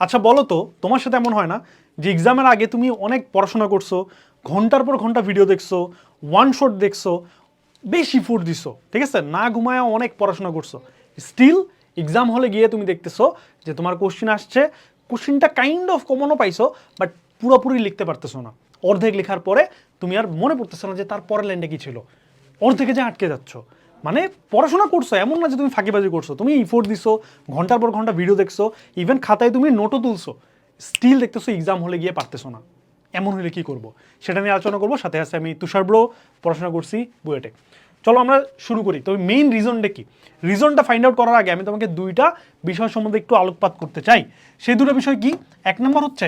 আচ্ছা বলো তো, তোমার সাথে এমন হয় না যে এক্সামের আগে তুমি অনেক পড়াশোনা করছ, ঘণ্টার পর ঘণ্টা ভিডিও দেখছ ওয়ান শট দেখছ, বেশি ফুট দিছো, ঠিক আছে? না ঘুমায় অনেক পড়াশোনা করছ। স্টিল এক্সাম হলে গিয়ে তুমি দেখতেছো যে তোমার কোশ্চিন আসছে কোশ্চিনটা কাইন্ড অফ কমনও পাইছো বাট পুরোপুরি লিখতে পারতেছো না। অর্ধেক লেখার পরে তুমি আর মনে পড়তেছো না যে তার পরের লাইনটা কি ছিল। অর্ধেকে যে আটকে যাচ্ছ। মানে পড়াশোনা করছ, এমন না যে তুমি ফাঁকিবাজি করছ। তুমি ইফোর্ট দিছো, ঘণ্টার পর ঘণ্টা ভিডিও দেখছ ইভেন খাতায় তুমি নোটও তুলছো। স্টিল দেখতেছো এক্সাম হলে গিয়ে পারতেছো না। এমন হলে কি করব? সেটা নিয়ে আলোচনা করব, সাথে আছে আমি তুষার ব্রো পড়াশোনা করছি বুয়েটে। চলো আমরা শুরু করি। তবে মেইন রিজনটা কি? রিজনটা ফাইন্ড আউট করার আগে আমি তোমাকে দুইটা বিষয় সম্বন্ধে একটু আলোকপাত করতে চাই। সেই দুটো বিষয় কি? এক নম্বর হচ্ছে,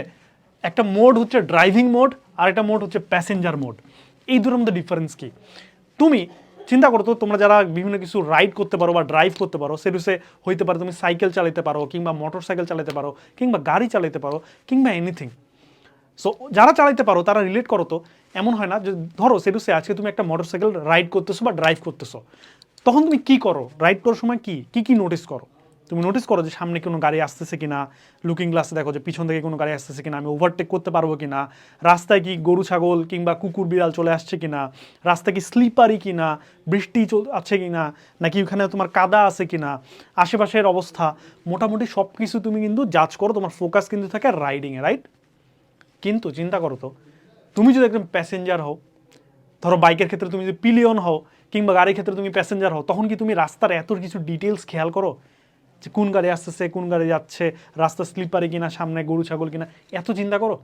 একটা মোড হচ্ছে ড্রাইভিং মোড আর একটা মোড হচ্ছে প্যাসেঞ্জার মোড এই দুটোর মধ্যে ডিফারেন্স কি? তুমি চিন্তা করতো তোমরা যারা বিভিন্ন কিছু রাইড করতে পারো বা ড্রাইভ করতে পারো সেরুসে হইতে পারে তুমি সাইকেল চালাতে পারো কিংবা মোটর সাইকেল চালাতে পারো কিংবা গাড়ি চালাতে পারো কিংবা এনিথিং সো যারা চালাইতে পারো, তারা রিলেট করো তো, এমন হয় না যে, ধরো সেরুসে আজকে তুমি একটা মোটর সাইকেল রাইড করতেছো বা ড্রাইভ করতেছো। তখন তুমি কি করো? রাইড করার সময় কি? কি কি নোটিস করো? তুমি নোটিস করো যে সামনে কোনো গাড়ি আসতেছে কিনা লুকিং গ্লাসে দেখো যে পিছন থেকে কোনো গাড়ি আসতেছে কিনা, আমি ওভারটেক করতে পারব কিনা, রাস্তায় কি গরু, ছাগল কিংবা কুকুর, বিড়াল চলে আসছে কিনা, রাস্তায় কি স্লিপারি কিনা, বৃষ্টি চল- আছে কিনা, নাকি ওখানে তোমার কাদা আছে কিনা, আশেপাশের অবস্থা, মোটামুটি সব কিছু তুমি কিন্তু জাজ করো, তোমার ফোকাস কিন্তু থাকে রাইডিংয়ে রাইট কিন্তু চিন্তা করো তো, তুমি যদি একদম প্যাসেঞ্জার হও, ধরো বাইকের ক্ষেত্রে তুমি যদি পিলিয়ন হও, কিংবা গাড়ির ক্ষেত্রে তুমি প্যাসেঞ্জার হও, তখন কি তুমি রাস্তার এত কিছু ডিটেলস খেয়াল করো? যে কোন গাড়ি আসতেছে, কোন গাড়ি যাচ্ছে, রাস্তা স্লিপারে কিনা, সামনে গরু, ছাগল কিনা, এত চিন্তা করো।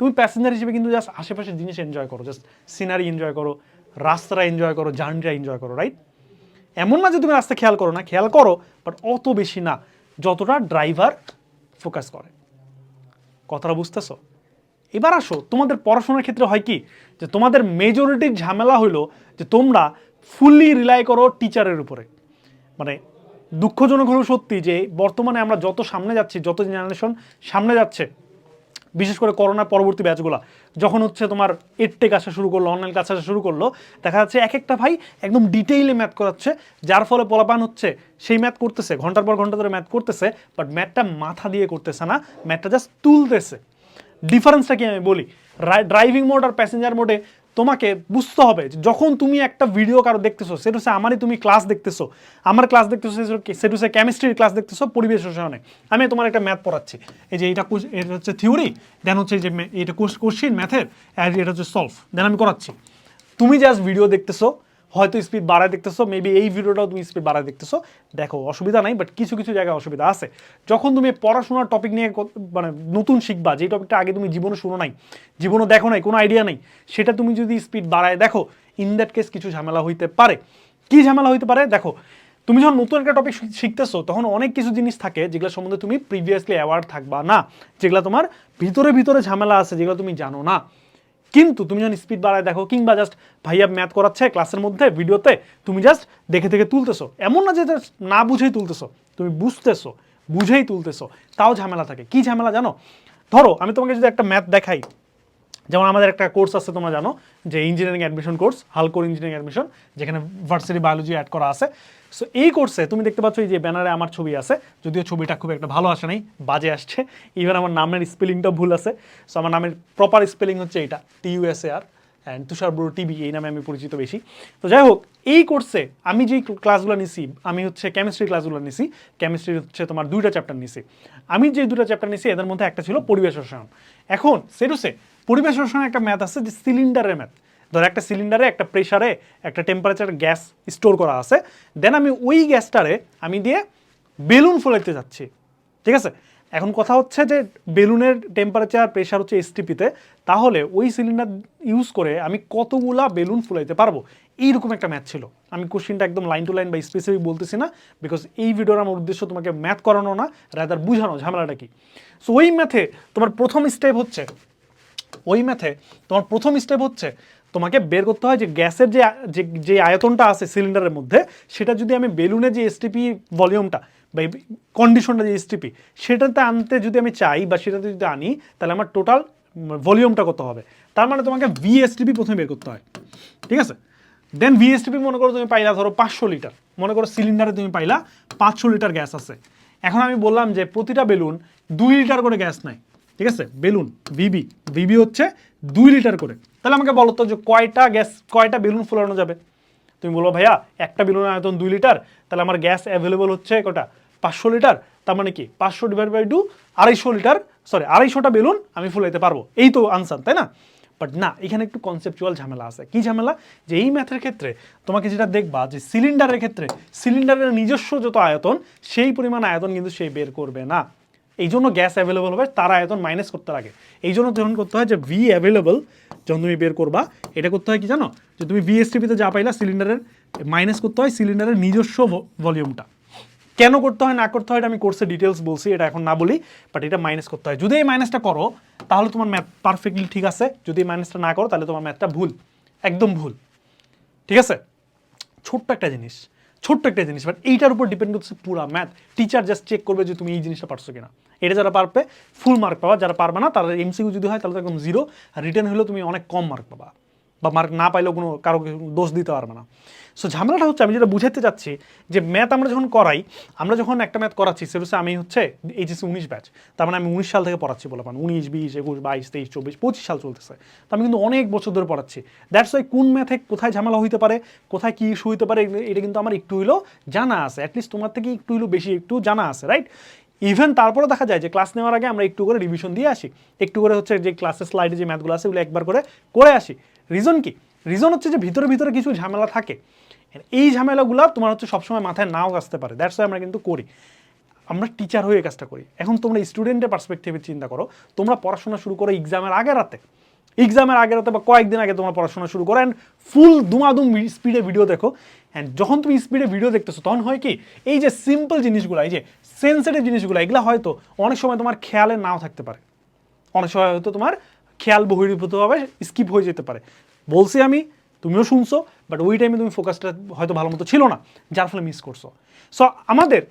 তুমি প্যাসেঞ্জার হিসেবে কিন্তু জাস্ট আশেপাশের জিনিস এনজয় করো জাস্ট সিনারি এনজয় করো, রাস্তাটা এনজয় করো জার্নিটা এনজয় করো রাইট এমন না যে তুমি রাস্তা খেয়াল করো না, খেয়াল করো বাট অত বেশি না, যতটা ড্রাইভার ফোকাস করে। কথাটা বুঝতেছো? এবার আসো, তোমাদের পড়াশোনার ক্ষেত্রে হয় কি? যে তোমাদের মেজরিটির ঝামেলা হলো যে তোমরা ফুললি রিলাই করো টিচারের উপরে। মানে দুঃখজনক হলেও সত্যি যে বর্তমানে আমরা যত সামনে যাচ্ছি, যত জেনারেশন সামনে যাচ্ছে, বিশেষ করে করোনার পরবর্তী ব্যাচগুলো যখন হচ্ছে তোমার এডটেক আসা শুরু করল অনলাইন ক্লাস আসা শুরু করল, দেখা যাচ্ছে এক একটা ভাই একদম ডিটেইলে ম্যাথ করাচ্ছে, যার ফলে পলাপান হচ্ছে, সেই ম্যাথ করতেছে, ঘণ্টার পর ঘণ্টা ধরে ম্যাথ করতেছে বাট ম্যাথটা মাথা দিয়ে করতেছে না ম্যাথটা জাস্ট তুলতেছে। ডিফারেন্সটা কি আমি বলি? ড্রাইভিং মোড আর প্যাসেঞ্জার মোডে তোমাকে বুঝতে হবে যখন তুমি একটা ভিডিও কারও দেখতেছো, সেটা হচ্ছে আমারই তুমি ক্লাস দেখতেছো। আমার ক্লাস দেখতেছো, সেটা হচ্ছে কেমিস্ট্রির ক্লাস দেখতেছো পরিবেশ রসায়নে। আমি তোমার একটা ম্যাথ পড়াচ্ছি। এই যে এটা এটা হচ্ছে থিওরি দেন হচ্ছে যে এটা কোশ্চিন ম্যাথের আর এটা হচ্ছে সলভ দেন আমি করাচ্ছি। তুমি জাস্ট ভিডিও দেখতেছো হয়তো স্পিড বাড়ায় দেখতেছো মেবি এই ভিডিওটাও তুমি স্পিড বাড়ায় দেখতেছো। দেখো, অসুবিধা নাই বাট কিছু কিছু জায়গায় অসুবিধা আছে। যখন তুমি পড়াশোনার টপিক নিয়ে মানে নতুন শিখবা যে টপিকটা আগে তুমি জীবনে শুনো নাই, জীবনে দেখো নাই, কোনো আইডিয়া নেই, সেটা তুমি যদি স্পিড বাড়ায় দেখো ইন দ্যাট কেস কিছু ঝামেলা হইতে পারে। কি ঝামেলা হইতে পারে? দেখো, তুমি যখন নতুন একটা টপিক শিখতেছো, তখন অনেক কিছু জিনিস থাকে যেগুলো সম্বন্ধে তুমি প্রিভিয়াসলি অ্যাওয়ার্ড থাকবা না, যেগুলো তোমার ভিতরে ভিতরে ঝামেলা আছে, যেগুলো তুমি জানো না। কিন্তু তুমি যখন স্পিড বাড়ায় দেখো, কিংবা জাস্ট ভাইয়া ম্যাথ করাচ্ছে ক্লাসের মধ্যে ভিডিওতে তুমি জাস্ট দেখে দেখে তুলতেছো। এমন না যে না বুঝেই তুলতেছো, তুমি বুঝতেছো, বুঝেই তুলতেছো। তাও ঝামেলা থাকে। কি ঝামেলা জানো? ধরো, আমি তোমাকে যদি একটা ম্যাথ দেখাই। যেমন আমাদের একটা কোর্স আছে, তোমরা জানো, যে ইঞ্জিনিয়ারিং অ্যাডমিশন কোর্স হালকোর ইঞ্জিনিয়ারিং অ্যাডমিশন যেখানে ভার্সিটি বায়োলজি অ্যাড করা আছে। সো এই কোর্সে তুমি দেখতে পাচ্ছ এই যে ব্যানারে আমার ছবি আছে, যদিও ছবিটা খুব একটা ভালো আসে নাই, বাজে আসছে। ইভেন আমার নামের স্পেলিংটা ভুল আছে। সো আমার নামের প্রপার স্পেলিং হচ্ছে এটা টিউএসএ আর অ্যান্ড তুষার ব্রো টিভি এই নামে আমি পরিচিত বেশি। তো যাই হোক, এই কোর্সে আমি যেই ক্লাসগুলো নিছি, আমি হচ্ছে কেমিস্ট্রি ক্লাসগুলো নিছি কেমিস্ট্রি হচ্ছে তোমার দুইটা চ্যাপ্টার নিছি। আমি যে দুটা চ্যাপ্টার নিছি, এদের মধ্যে একটা ছিল পরিবেশ রসায়ন। এখন, সেটুসে, পরিবেশ রসায়নে একটা ম্যাথ আছে যে সিলিন্ডারের ম্যাথ ধর একটা সিলিন্ডারে একটা প্রেশারে একটা টেম্পারেচার গ্যাস স্টোর করা আছে। দেন আমি ওই গ্যাসটারে আমি দিয়ে বেলুন ফোলাইতে যাচ্ছি। ঠিক আছে? এখন কথা হচ্ছে যে বেলুনের টেম্পারেচার প্রেশার হচ্ছে এসটিপিতে তাহলে ওই সিলিন্ডার ইউজ করে আমি কতগুলা বেলুন ফুলাইতে পারব? এইরকম একটা ম্যাথ ছিল। আমি কোশ্চিনটা একদম লাইন টু লাইন বা স্পেসিফিক বলতেছি না বিকজ এই ভিডিওর আমার উদ্দেশ্য তোমাকে ম্যাথ করানো না রাদার বুঝানো, ঝামেলাটা কি? সো ওই ম্যাথে তোমার প্রথম স্টেপ হচ্ছে, ওই ম্যাথে তোমার প্রথম স্টেপ হচ্ছে তোমাকে বের করতে হয় যে গ্যাসের যে যে আয়তনটা আছে সিলিন্ডারের মধ্যে, সেটা যদি আমি বেলুনের যে এসটিপি ভলিউমটা বা কন্ডিশনটা যে এসটিপি সেটাতে আনতে যদি আমি চাই বা সেটাতে যদি আনি, তাহলে আমার টোটাল ভলিউমটা কত হবে? তার মানে তোমাকে ভিএসটিপি প্রথমে বের করতে হয়। ঠিক আছে? দেন ভিএসটিপি মনে করো তুমি পাইলা ধরো পাঁচশো লিটার। মনে করো সিলিন্ডারে তুমি পাইলা পাঁচশো লিটার গ্যাস আছে। এখন আমি বললাম যে প্রতিটা বেলুন দুই লিটার করে গ্যাস নেয়। ঠিক আছে? বেলুন ভিবি ভিবি হচ্ছে দুই লিটার করে। তাহলে আমাকে বলো তো যে কয়টা গ্যাস কয়টা বেলুন ফোলানো যাবে? তুমি বলো, ভাইয়া, একটা বেলুনের আয়তন দুই লিটার, তাহলে আমার গ্যাস অ্যাভেলেবল হচ্ছে কটা? পাঁচশো লিটার? তার মানে কি? পাঁচশো ডিভাইড বাই টু আড়াইশো লিটার সরি আড়াইশোটা বেলুন আমি ফুলাইতে পারব। এই তো আনসার তাই না? বাট না, এখানে একটু কনসেপচুয়াল ঝামেলা আছে। কি ঝামেলা? যে এই ম্যাথের ক্ষেত্রে তোমাকে যেটা দেখবা, যে সিলিন্ডারের ক্ষেত্রে সিলিন্ডারের নিজস্ব যত আয়তন, সেই পরিমাণ আয়তন কিন্তু সে বের করবে না। এই জন্য গ্যাস অ্যাভেলেবল হবে, তার আয়তন মাইনাস করতে লাগে। এই জন্য তখন করতে হয় যে ভি অ্যাভেলেবল যখন তুমি বের করবা, এটা করতে হয় কি জানো? যে তুমি ভিএসটিপিতে যা পাইলা সিলিন্ডারের মাইনাস করতে হয় সিলিন্ডারের নিজস্ব ভলিউমটা কেন করতে হয়, না করতে হয়, এটা আমি কোর্সে ডিটেলস বলছি, এটা এখন না বলি বাট এটা মাইনাস করতে হয়। যদি এই মাইনাসটা করো, তাহলে তোমার ম্যাথ পারফেক্টলি ঠিক আছে। যদি এই মাইনাসটা না করো, তাহলে তোমার ম্যাথটা ভুল, একদম ভুল। ঠিক আছে? ছোট্ট একটা জিনিস। ছোট্ট একটা জিনিস বাট এইটার উপর ডিপেন্ড করছে পুরো ম্যাথ টিচার জাস্ট চেক করবে যে তুমি এই জিনিসটা পারছ কিনা। এটা যারা পারবে ফুল মার্ক পাবা। যারা পারবে না তারা এমসিকিউ যদি হয়, তাহলে একদম জিরো আর রিটার্ন হলেও তুমি অনেক কম মার্ক পাবা। বা মার্ক না পাইলেও কোনো কারও দোষ দিতে পারবে না। সো ঝামেলাটা হচ্ছে আমি যেটা বুঝাতে চাচ্ছি যে ম্যাথ আমরা যখন করাই, আমরা যখন একটা ম্যাথ করাচ্ছি, সেটা হচ্ছে আমি হচ্ছে এইচএসসি উনিশ ব্যাচ তার মানে আমি উনিশ সাল থেকে পড়াচ্ছি বলে পান উনিশ, বিশ, একুশ, বাইশ, তেইশ, চব্বিশ, পঁচিশ সাল চলতেছে। তো আমি কিন্তু অনেক বছর ধরে পড়াচ্ছি। দ্যাটস ওয়াই কোন ম্যাথে কোথায় ঝামেলা হইতে পারে, কোথায় কী ইস্যু হইতে পারে এটা কিন্তু আমার একটু হইলেও জানা আছে। অ্যাটলিস্ট তোমার থেকে একটু হইলেও বেশি একটু জানা আছে রাইট ইভেন তারপরে দেখা যায় যে ক্লাস নেওয়ার আগে আমরা একটু করে রিভিশন দিয়ে আসি। একটু করে হচ্ছে যে ক্লাসের স্লাইডে যে ম্যাথগুলো আছে, ওগুলো একবার করে করে আসি। রিজন কি? রিজন হচ্ছে যে ভিতরে ভিতরে কিছু ঝামেলা থাকে। এই ঝামেলাগুলো তোমার হচ্ছে সবসময় মাথায় নাও আসতে পারে। দ্যাটস আমরা কিন্তু করি। আমরা টিচার হয়ে কাজটা করি। এখন তোমরা স্টুডেন্টের পার্সপেক্টিভে চিন্তা করো। তোমরা পড়াশোনা শুরু করো এক্সামের আগে রাতে। এক্সামের আগে রাতে বা কয়েকদিন আগে তোমরা পড়াশোনা শুরু করো। অ্যান্ড ফুল দুমাদুম স্পিডে ভিডিও দেখো। অ্যান্ড যখন তুমি স্পিডে ভিডিও দেখতেছো, তখন হয় কি? এই যে সিম্পল জিনিসগুলো, এই যে সেন্সিটিভ জিনিসগুলো, এগুলো হয়তো অনেক সময় তোমার খেয়ালে নাও থাকতে পারে। অনেক সময় হয়তো তোমার খেয়াল বহির্ভূতভাবে স্কিপ হয়ে যেতে পারে। বলছি আমি, তুমিও শুনছো বাট ওই টাইমে তুমি ফোকাসটা হয়তো ভালো মতো ছিল না, যার ফলে মিস করছ। সো আমাদের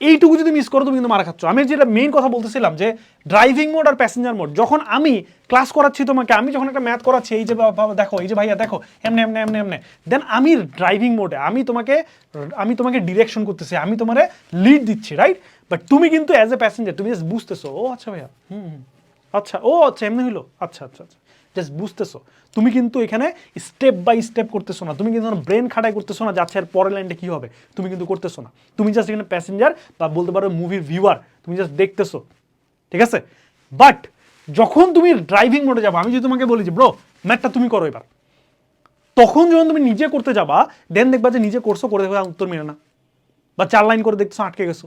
এইটুকু যদি মিস করো, তুমি কিন্তু মারা খাচ্ছ। আমি যেটা মেইন কথা বলতেছিলাম যে ড্রাইভিং মোড আর প্যাসেঞ্জার মোড যখন আমি ক্লাস করাচ্ছি তোমাকে, আমি যখন একটা ম্যাথ করাচ্ছি, এই যে দেখো, এই যে ভাইয়া, দেখো, এমনে এমনে এমনে এমনে দেন আমি ড্রাইভিং মোডে আমি তোমাকে আমি তোমাকে ডিরেকশন করতেছি, আমি তোমার লিড দিচ্ছি রাইট বাট তুমি কিন্তু অ্যাজ এ প্যাসেঞ্জার তুমি জাস্ট বুঝতেছো, ও আচ্ছা ভাইয়া, হুম হুম। আচ্ছা ও আচ্ছা এমনি হইল। আচ্ছা আচ্ছা আচ্ছা। জাস্ট বুঝতেছো। তুমি কিন্তু এখানে স্টেপ বাই স্টেপ করতেছো না। তুমি কিন্তু ব্রেন খাটাই করতেছো না যাচ্ছে আর পরের লাইনটা কী হবে? তুমি কিন্তু করতেছো না। তুমি জাস্ট এখানে প্যাসেঞ্জার বা বলতে পারো মুভির ভিউয়ার তুমি জাস্ট দেখতেছো। ঠিক আছে? বাট যখন তুমি ড্রাইভিং মোডে যাব আমি যদি তোমাকে বলি যে ব্রো ম্যাথটা তুমি করো এবার। তখন যখন তুমি নিজে করতে যাবা দেন দেখবা যে নিজে করছ করে দেখবা উত্তর মেলে না। বা চার লাইন করে দেখছ আটকে গেছো।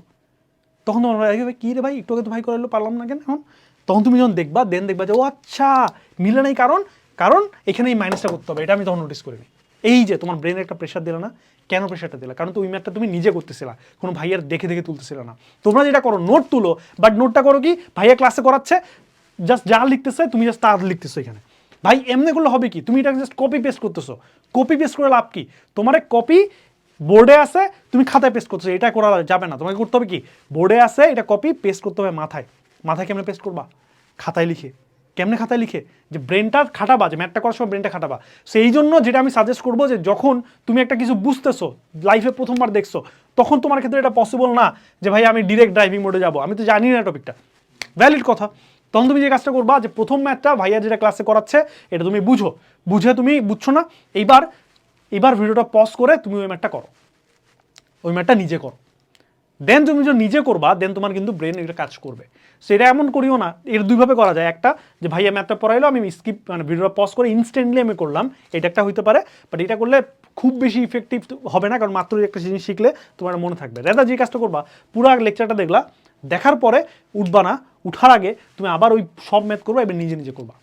তখন তোমার হয়, কি রে ভাই? একটু আগে তো ভাই করালো পারলাম না কেন এখন? তখন তুমি যখন দেখবা দেন দেখবা যে, ও আচ্ছা মিলে নাই কারণ কারণ এখানে এই মাইনাসটা করতে হবে। এটা আমি তখন নোটিস করিনি। এই যে, তোমার ব্রেনের একটা প্রেশার দিলে না, কেন প্রেশারটা দিলা? কারণ তো ওই ম্যাথটা তুমি নিজে করতেছিলা, কোনো ভাইয়ার দেখে দেখে তুলতেছিল না। তোমরা যেটা করো নোট তুলো বাট নোটটা করো কি, ভাইয়া ক্লাসে করাচ্ছে জাস্ট যা লিখতেছে, তুমি জাস্ট তার লিখতেছো এখানে। ভাই, এমনি করলে হবে কি? তুমি এটা জাস্ট কপি পেস্ট করতেছো। কপি পেস্ট করে লাভ কি? তোমার কপি বোর্ডে আছে, তুমি খাতায় পেস্ট করছ এটা করা যাবে না। তোমাকে করতে হবে কি? বোর্ডে আছে, এটা কপি পেস্ট করতে হবে মাথায়। মাথায় কেমনে পেস্ট করবা? খাতায় লিখে। কেমনে খাতায় লিখে? যে ব্রেনটা খাটাবা, যে ম্যাটটা করার সময় ব্রেনটা খাটাবা। সেই জন্য যেটা আমি সাজেস্ট করব যে যখন তুমি একটা কিছু বুঝতেছো লাইফে প্রথমবার দেখছ, তখন তোমার ক্ষেত্রে এটা পসিবল না যে ভাই আমি ডিরেক্ট ড্রাইভিং মোডে যাব। আমি তো জানি না টপিকটা ভ্যালিড কথা। তখন তুমি যে কাজটা করবা, যে প্রথম ম্যাথটা ভাইয়া যেটা ক্লাসে করাচ্ছে, এটা তুমি বুঝো। বুঝে তুমি বুঝছ না, এইবার এইবার ভিডিওটা পজ করে তুমি ওই ম্যাথটা করো। ওই ম্যাথটা নিজে করো। দেন তুমি যখন নিজে করবা দেন তোমার কিন্তু ব্রেন এটা কাজ করবে। সো সেটা এমন করিও না, এর দুইভাবে করা যায়। একটা, যে ভাইয়া ম্যাথটা পড়াইলো আমি স্কিপ মানে ভিডিওটা পজ করে ইনস্ট্যান্টলি আমি করলাম, এটা একটা হইতে পারে বাট এটা করলে খুব বেশি ইফেক্টিভ হবে না, কারণ মাত্র একটা জিনিস শিখলে তোমার মনে থাকবে। রেদা যে কাজটা করবা, পুরো লেকচারটা দেখলা, দেখার পরে উঠবা না, উঠার আগে তুমি আবার ওই সব ম্যাথ করবা, এবার নিজে নিজে করবা।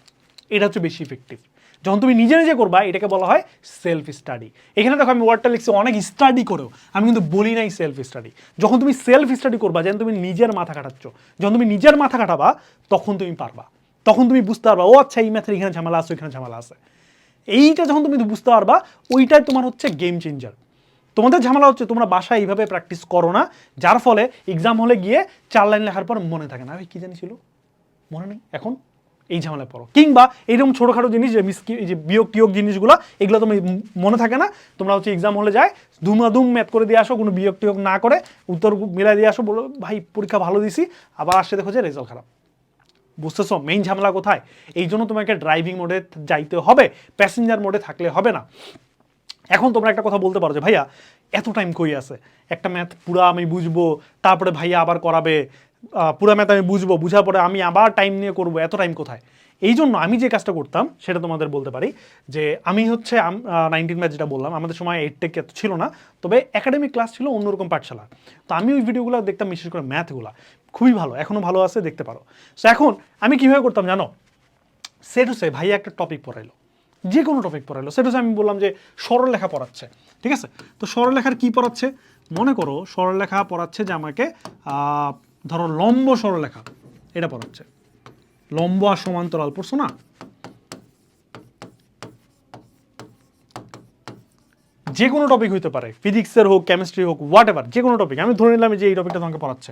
এটা হচ্ছে বেশি ইফেক্টিভ যখন তুমি নিজে নিজে করবা, এটাকে বলা হয় সেলফ স্টাডি এখানে দেখো আমি ওয়ার্ডটা লিখছি, অনেক স্টাডি করেও আমি কিন্তু বলি নাই সেলফ স্টাডি যখন তুমি সেলফ স্টাডি করবা, যেন তুমি নিজের মাথা কাটাচ্ছ, যখন তুমি নিজের মাথা কাটাবা, তখন তুমি পারবা। তখন তুমি বুঝতে পারবা, ও আচ্ছা এই ম্যাথের এখানে ঝামেলা আছে, ওইখানে ঝামেলা আছে। এইটা যখন তুমি বুঝতে পারবা, ওইটাই তোমার হচ্ছে গেম চেঞ্জার তোমাদের ঝামেলা হচ্ছে, তোমরা বাসায় এইভাবে প্র্যাকটিস করো না, যার ফলে এক্সাম হলে গিয়ে চার লাইন লেখার পর মনে থাকে না। কী জানি ছিল? মনে নেই? এখন? এই ঝামেলায় পড়ো। কিংবা এইরকম ছোটোখাটো জিনিস যে মিস এই যে বিয়োগ টিয়োগ জিনিসগুলো, এগুলো তোমার মনে থাকে না। তোমরা হচ্ছে এক্সাম হলে যায়, ধুমাধুম ম্যাথ করে দিয়ে আসো, কোনো বিয়োগ টিয়োগ না করে, উত্তর মিলাই দিয়ে আসো, বলো, ভাই, পরীক্ষা ভালো দিছি, আবার আসছে দেখো যে রেজাল্ট খারাপ। বুঝতেছো? মেইন ঝামেলা কোথায়? এই জন্য তোমাকে ড্রাইভিং মোডে যাইতে হবে প্যাসেঞ্জার মোডে থাকলে হবে না। এখন তোমরা একটা কথা বলতে পারো যে, ভাইয়া, এত টাইম কই আছে? একটা ম্যাথ পুরা আমি বুঝব, তারপরে ভাইয়া আবার করাবে পুরা ম্যাথ আমি বুঝব, বুঝার পরে আমি আবার টাইম নিয়ে করব, এত টাইম কোথায়? এই জন্য আমি যে কাজটা করতাম, সেটা তোমাদের বলতে পারি যে আমি হচ্ছে নাইনটিন ম্যাথ যেটা বললাম, আমাদের সময় এইট টেক এত ছিল না, তবে একাডেমিক ক্লাস ছিল অন্যরকম পাঠশালা। তো আমি ওই ভিডিওগুলো দেখতাম, বিশেষ করে ম্যাথগুলো খুবই ভালো এখনও ভালো আছে, দেখতে পারো। সো এখন আমি কীভাবে করতাম জানো? সেট হচ্ছে ভাইয়া একটা টপিক পড়াইলো। যে কোনো টপিক পড়াইলো। সেটা হচ্ছে আমি বললাম যে সরলরেখা পড়াচ্ছে, ঠিক আছে? তো সরলরেখার কী পড়াচ্ছে? মনে করো সরলরেখা পড়াচ্ছে যে আমাকে ধরো লম্ব সরলরেখা এটা পড়াচ্ছে। লম্ব আর সমান্তরাল পড়ছো না? যে কোনো টপিক হইতে পারে ফিজিক্সের হোক কেমিস্ট্রি হোক হোয়াট এভার যে কোনো টপিক আমি ধরে নিলাম যে এই টপিকটা তোমাকে পড়াচ্ছে।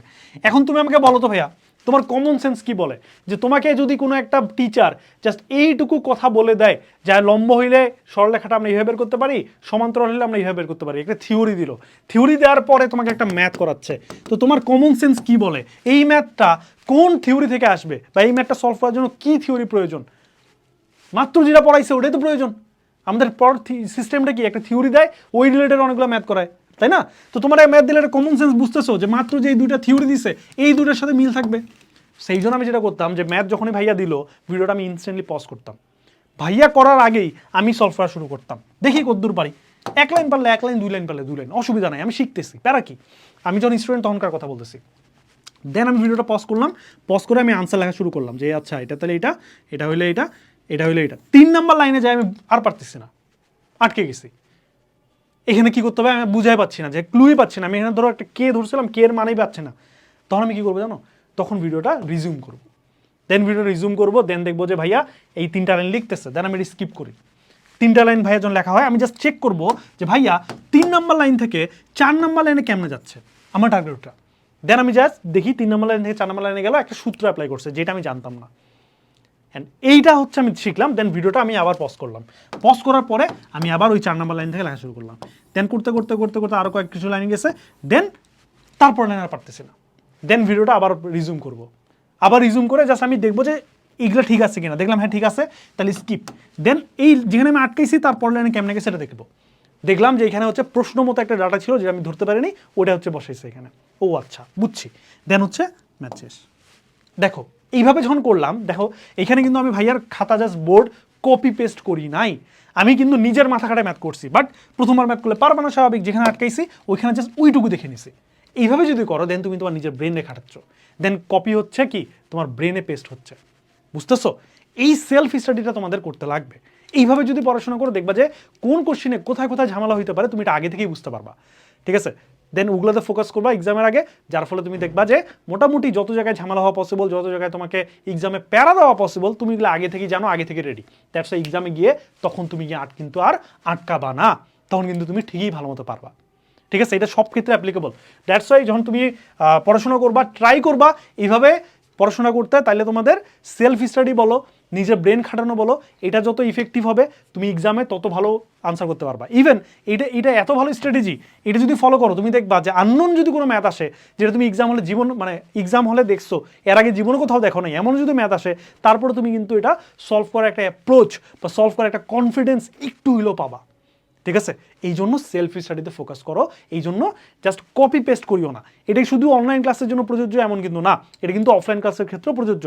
এখন তুমি আমাকে বলো তো ভাইয়া তোমার কমন সেন্স কি বলে? যে তোমাকে যদি কোনো একটা টিচার জাস্ট এইটুকু কথা বলে দেয়, যা লম্ব হইলে সরলরেখাটা আমরা এইভাবে বের করতে পারি, সমান্তরাল হইলে আমরা এইভাবে বের করতে পারি। একটা থিওরি দিল। থিওরি দেওয়ার পরে তোমাকে একটা ম্যাথ করাচ্ছে। তো তোমার কমন সেন্স কি বলে? এই ম্যাথটা কোন থিওরি থেকে আসবে? বা এই ম্যাথটা সলভ করার জন্য কি থিওরি প্রয়োজন? মাত্র যেটা পড়াইছে ওটাই তো প্রয়োজন। আমাদের পড়ার সিস্টেমটা কি? একটা থিওরি দেয়, ওই রিলেটেড অনেকগুলো ম্যাথ করায়। তাই না? তো তোমার ম্যাথ দিলে একটা কমন সেন্স বুঝতেছো যে মাত্র যে এই দুইটা থিওরি দিছে, এই দুইটার সাথে মিল থাকবে। সেই জন্য আমি যেটা করতাম যে ম্যাথ যখনই ভাইয়া দিল ভিডিওটা আমি ইনস্ট্যান্টলি পজ করতাম। ভাইয়া করার আগেই আমি সলভ করা শুরু করতাম। দেখি কদ্দূর পারি। এক লাইন পারলে এক লাইন দুই লাইন পারলে দুই লাইন অসুবিধা নাই, আমি শিখতেছি। প্যারা কি? আমি যখন স্টুডেন্ট তখনকার কথা বলতেছি? দেন আমি ভিডিওটা পজ করলাম। পজ করে আমি আনসার লেখা শুরু করলাম যে আচ্ছা এটা তাহলে এটা এটা হইলে এটা এটা হইলে এটা তিন নাম্বার লাইনে যাই আমি আর পারতেছি না। আটকে গেছি। এখানে কি করতে হবে? আমি বুঝাই পাচ্ছি না, যে ক্লুই পাচ্ছি না। আমি এখানে ধরো একটা কে ধরছিলাম, কে এর মানেই পাচ্ছি না। তখন আমি কি করব জানো? তখন ভিডিওটা রিজিউম করব। দেন ভিডিও রিজিউম করব দেন দেখব যে ভাইয়া এই তিনটা লাইন লিখতেছে। দেন আমি স্কিপ করি। তিনটা লাইন ভাইয়া যখন লেখা হয়। আমি জাস্ট চেক করব যে ভাইয়া তিন নাম্বার লাইন থেকে চার নাম্বার লাইনে কেমনে যাচ্ছে? আমার টার্গেটটা দেন আমি জাস্ট দেখি তিন নম্বর লাইন থেকে চার নম্বর লাইনে গেল, একটা সূত্র অ্যাপ্লাই করছে, যেটা আমি জানতাম না। অ্যান্ড এইটা হচ্ছে আমি শিখলাম দেন ভিডিওটা আমি আবার পজ করলাম। পজ করার পরে আমি আবার ওই চার নম্বর লাইন থেকে লেখা শুরু করলাম। দেন করতে করতে করতে করতে আরও কয়েক কিছু লাইন গেছে দেন তারপর লাইন আর পারতেছি না। দেন ভিডিওটা আবার রিজুম করব। আবার রিজুম করে জাস্ট আমি দেখব যে এইগুলো ঠিক আছে কিনা। দেখলাম হ্যাঁ ঠিক আছে, তাহলে স্কিপ দেন এই যেখানে আমি আটকেছি, তারপর লাইনে কেমনে গেছে সেটা দেখব। দেখলাম যে এখানে হচ্ছে প্রশ্ন মতো একটা ডাটা ছিল যেটা আমি ধরতে পারিনি ওটা হচ্ছে বসাইছে এখানে। ও আচ্ছা বুঝছি। দেন হচ্ছে ম্যাথ শেষ। দেখো এইভাবে যখন করলাম, দেখো, এখানে কিন্তু আমি ভাইয়ার খাতা জাস্ট বোর্ড কপি পেস্ট করি নাই। আমি কিন্তু নিজের মাথা খাটায় ম্যাথ করছি বাট প্রথমবার ম্যাথ করলে পারবে না স্বাভাবিক, যেখানে আটকাইছি, ওইখানে জাস্ট ওইটুকু দেখে নিছি। এইভাবে যদি করো দেন তুমি তোমার নিজের ব্রেনে খাটাচ্ছ। দেন কপি হচ্ছে কি? তোমার ব্রেনে পেস্ট হচ্ছে। বুঝতেছো? এই সেলফ স্টাডিটা তোমাদের করতে লাগবে। এইভাবে যদি পড়াশোনা করো, দেখবা যে কোন কোশ্চিনে কোথায় কোথায় ঝামেলা হইতে পারে, তুমি এটা আগে থেকেই বুঝতে পারবা। ঠিক আছে? দেন ওগুলোতে ফোকাস করবা এক্সামের আগে, যার ফলে তুমি দেখবা যে মোটামুটি যত জায়গায় ঝামেলা হওয়া পসিবল যত জায়গায় তোমাকে এক্সামে প্যারা দেওয়া পসিবল তুমি এগুলো আগে থেকেই জানো, আগে থেকে রেডি দ্যাটস এক্সামে গিয়ে তখন তুমি গিয়ে আট কিন্তু আর আটকাবা না। তখন কিন্তু তুমি ঠিকই ভালো মতো পারবা। ঠিক আছে? এটা সব ক্ষেত্রে অ্যাপ্লিকেবল দ্যাটস ওয়াই যখন তুমি পড়াশোনা করবা ট্রাই করবা, এইভাবে পড়াশোনা করতে তাহলে তোমাদের সেলফ স্টাডি বলো। নিজের ব্রেন খাটানো বলো, এটা যত ইফেক্টিভ হবে, তুমি এক্সামে তত ভালো আনসার করতে পারবা। ইভেন এটা এটা এত ভালো স্ট্র্যাটেজি এটা যদি ফলো করো, তুমি দেখবা যে আননোন যদি কোনো ম্যাথ আসে, যেটা তুমি এক্সাম হলে জীবন মানে এক্সাম হলে দেখছ, এর আগে জীবনে কোথাও দেখো নাই এমন যদি ম্যাথ আসে, তারপরে তুমি কিন্তু এটা সলভ করার একটা অ্যাপ্রোচ বা সলভ করার একটা কনফিডেন্স একটু হইলেও পাবা। ঠিক আছে? এই জন্য সেলফ স্টাডিতে ফোকাস করো, এই জন্য জাস্ট কপি পেস্ট করিও না। এটা শুধু অনলাইন ক্লাসের জন্য প্রযোজ্য, এমন কিন্তু না। এটা কিন্তু অফলাইন ক্লাসের ক্ষেত্রেও প্রযোজ্য।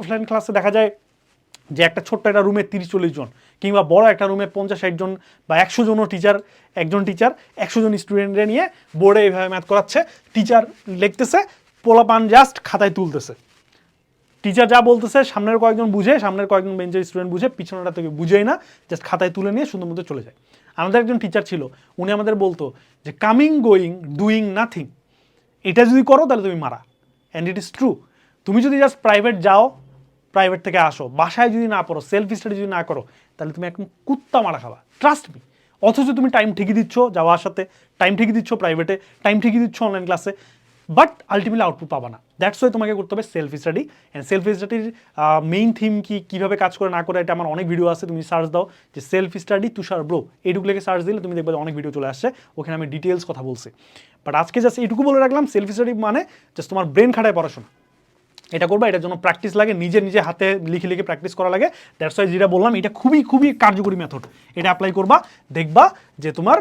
অফলাইন ক্লাসে দেখা যায় যে একটা ছোট্ট একটা রুমে তিরিশ চল্লিশ জন, কিংবা বড় একটা রুমে পঞ্চাশ ষাট জন বা একশো জনও টিচার একজন টিচার একশো জন স্টুডেন্টরা নিয়ে বোর্ডে এইভাবে ম্যাথ করাচ্ছে টিচার লিখতেছে, পোলাপান জাস্ট খাতায় তুলতেছে। টিচার যা বলতেছে, সামনের কয়েকজন বুঝে, সামনের কয়েকজন বেঞ্চের স্টুডেন্ট বুঝে পিছনেটা থেকে বুঝেই না জাস্ট খাতায় তুলে নিয়ে সুন্দর মতো চলে যায়। আমাদের একজন টিচার ছিল, উনি আমাদের বলতো যে কামিং গোয়িং ডুইং নাথিং এটা যদি করো, তাহলে তুমি মারা। অ্যান্ড ইট ইজ ট্রু তুমি যদি জাস্ট প্রাইভেট যাও প্রাইভেট থেকে আসো, বাসায় যদি না পড়ো সেলফ স্টাডি যদি না করো, তাহলে তুমি একদম কুত্তা মারা খাবা। ট্রাস্ট মি অথচ তুমি টাইম ঠিকই দিচ্ছ যাওয়া আসাতে টাইম ঠিকই দিচ্ছ প্রাইভেটে টাইম ঠিকই দিচ্ছ অনলাইন ক্লাসে বাট আলটিমেটলি আউটপুট পাবা না। দ্যাটস ওয়াই তোমাকে করতে হবে সেলফ স্টাডি অ্যান্ড সেলফ স্টাডির মেইন থিম কি, কীভাবে কাজ করে না করে, এটা আমার অনেক ভিডিও আছে, তুমি সার্চ দাও। যে সেলফ স্টাডি তুষার ব্রো এইটুকু লেগে সার্চ দিলে তুমি দেখবে অনেক ভিডিও চলে আসছে। ওখানে আমি ডিটেলস কথা বলছি। বাট আজকে জাস্ট এইটুকু বলে রাখলাম সেলফ স্টাডি মানে জাস্ট তোমার ব্রেন খাটায় পড়াশোনা। এটা করবা, এটার জন্য প্র্যাকটিস লাগে নিজে নিজে হাতে লিখে লিখে প্র্যাকটিস করা লাগে। দ্যাটস ওয়াই যেটা বললাম, এটা খুবই খুবই কার্যকরী মেথড এটা অ্যাপ্লাই করবা, দেখবা যে তোমার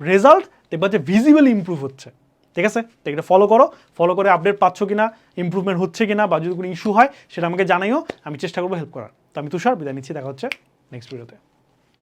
রেজাল্ট দেখবা যে ভিজিবলি ইমপ্রুভ হচ্ছে। ঠিক আছে? তো এটা ফলো করো। ফলো করে আপডেট পাচ্ছ কিনা ইমপ্রুভমেন্ট হচ্ছে কিনা, বা যদি কোনো ইস্যু হয়, সেটা আমাকে জানাইও, আমি চেষ্টা করব হেল্প করার। তো আমি তুষার, বিদায় নিচ্ছি, দেখা হচ্ছে নেক্সট ভিডিওতে